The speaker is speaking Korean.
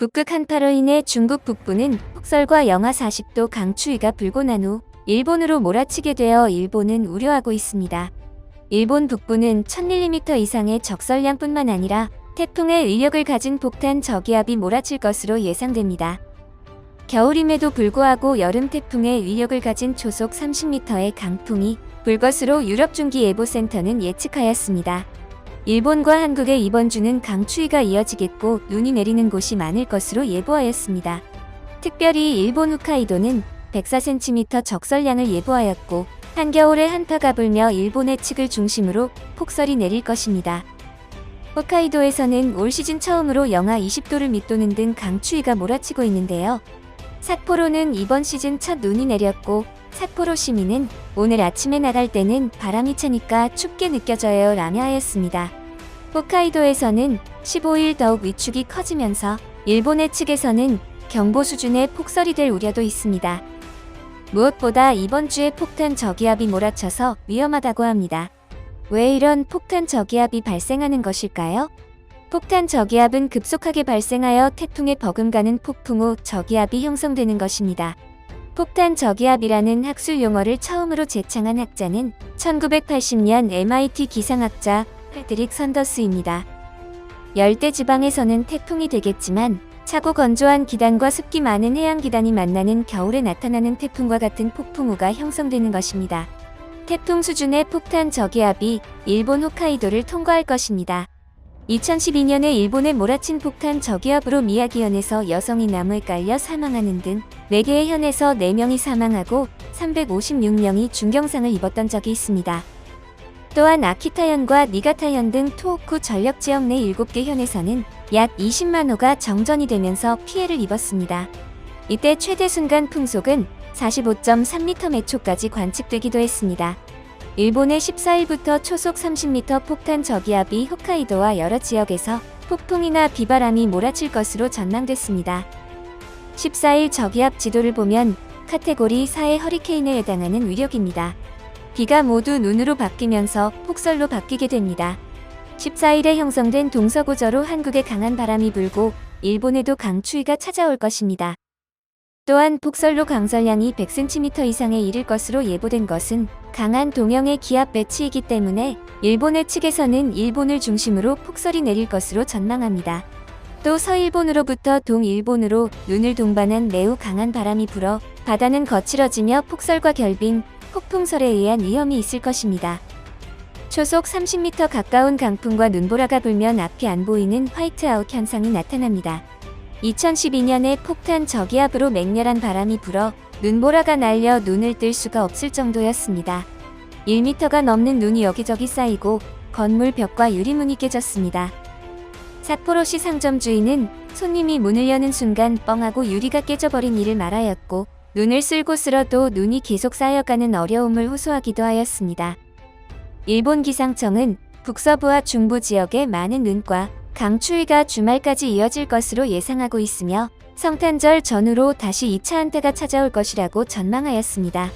북극 한파로 인해 중국 북부는 폭설과 영하 40도 강추위가 불고 난 후 일본으로 몰아치게 되어 일본은 우려하고 있습니다. 일본 북부는 1000mm 이상의 적설량뿐만 아니라 태풍의 위력을 가진 폭탄 저기압이 몰아칠 것으로 예상됩니다. 겨울임에도 불구하고 여름 태풍의 위력을 가진 초속 30m의 강풍이 불 것으로 유럽 중기예보센터는 예측하였습니다. 일본과 한국의 이번 주는 강추위가 이어지겠고 눈이 내리는 곳이 많을 것으로 예보하였습니다. 특별히 일본 홋카이도는 104cm 적설량을 예보하였고 한겨울에 한파가 불며 일본의 측을 중심으로 폭설이 내릴 것입니다. 홋카이도에서는 올 시즌 처음으로 영하 20도를 밑도는 등 강추위가 몰아치고 있는데요. 삿포로는 이번 시즌 첫 눈이 내렸고 삿포로 시민은 오늘 아침에 나갈 때는 바람이 차니까 춥게 느껴져요 라며 하였습니다. 홋카이도에서는 15일 더욱 위축이 커지면서 일본의 측에서는 경보 수준의 폭설이 될 우려도 있습니다. 무엇보다 이번 주에 폭탄 저기압이 몰아쳐서 위험하다고 합니다. 왜 이런 폭탄 저기압이 발생하는 것일까요? 폭탄 저기압은 급속하게 발생하여 태풍에 버금가는 폭풍 후 저기압이 형성되는 것입니다. 폭탄 저기압이라는 학술 용어를 처음으로 제창한 학자는 1980년 MIT 기상학자 패드릭 선더스입니다. 열대 지방에서는 태풍이 되겠지만 차고 건조한 기단과 습기 많은 해양 기단이 만나는 겨울에 나타나는 태풍과 같은 폭풍우가 형성되는 것입니다. 태풍 수준의 폭탄 저기압이 일본 홋카이도를 통과할 것입니다. 2012년에 일본에 몰아친 폭탄 저기압으로 미야기현에서 여성이 나무에 깔려 사망하는 등 4개의 현에서 4명이 사망하고 356명이 중경상을 입었던 적이 있습니다. 또한 아키타현과 니가타현 등 토호쿠 전력 지역 내 7개 현에서는 약 20만 호가 정전이 되면서 피해를 입었습니다. 이때 최대 순간 풍속은 45.3m/초까지 관측되기도 했습니다. 일본의 14일부터 초속 30m 폭탄 저기압이 홋카이도와 여러 지역에서 폭풍이나 비바람이 몰아칠 것으로 전망됐습니다. 14일 저기압 지도를 보면 카테고리 4의 허리케인에 해당하는 위력입니다. 비가 모두 눈으로 바뀌면서 폭설로 바뀌게 됩니다. 14일에 형성된 동서고저로 한국에 강한 바람이 불고 일본에도 강추위가 찾아올 것입니다. 또한 폭설로 강설량이 100cm 이상에 이를 것으로 예보된 것은 강한 동형의 기압 배치이기 때문에 일본의 측에서는 일본을 중심으로 폭설이 내릴 것으로 전망합니다. 또 서일본으로부터 동일본으로 눈을 동반한 매우 강한 바람이 불어 바다는 거칠어지며 폭설과 결빙, 폭풍설에 의한 위험이 있을 것입니다. 초속 30m 가까운 강풍과 눈보라가 불면 앞이 안 보이는 화이트아웃 현상이 나타납니다. 2012년에 폭탄 저기압으로 맹렬한 바람이 불어 눈보라가 날려 눈을 뜰 수가 없을 정도였습니다. 1m가 넘는 눈이 여기저기 쌓이고 건물 벽과 유리문이 깨졌습니다. 삿포로시 상점 주인은 손님이 문을 여는 순간 뻥하고 유리가 깨져버린 일을 말하였고 눈을 쓸고 쓸어도 눈이 계속 쌓여가는 어려움을 호소하기도 하였습니다. 일본 기상청은 북서부와 중부 지역에 많은 눈과 강추위가 주말까지 이어질 것으로 예상하고 있으며 성탄절 전후로 다시 2차 한태가 찾아올 것이라고 전망하였습니다.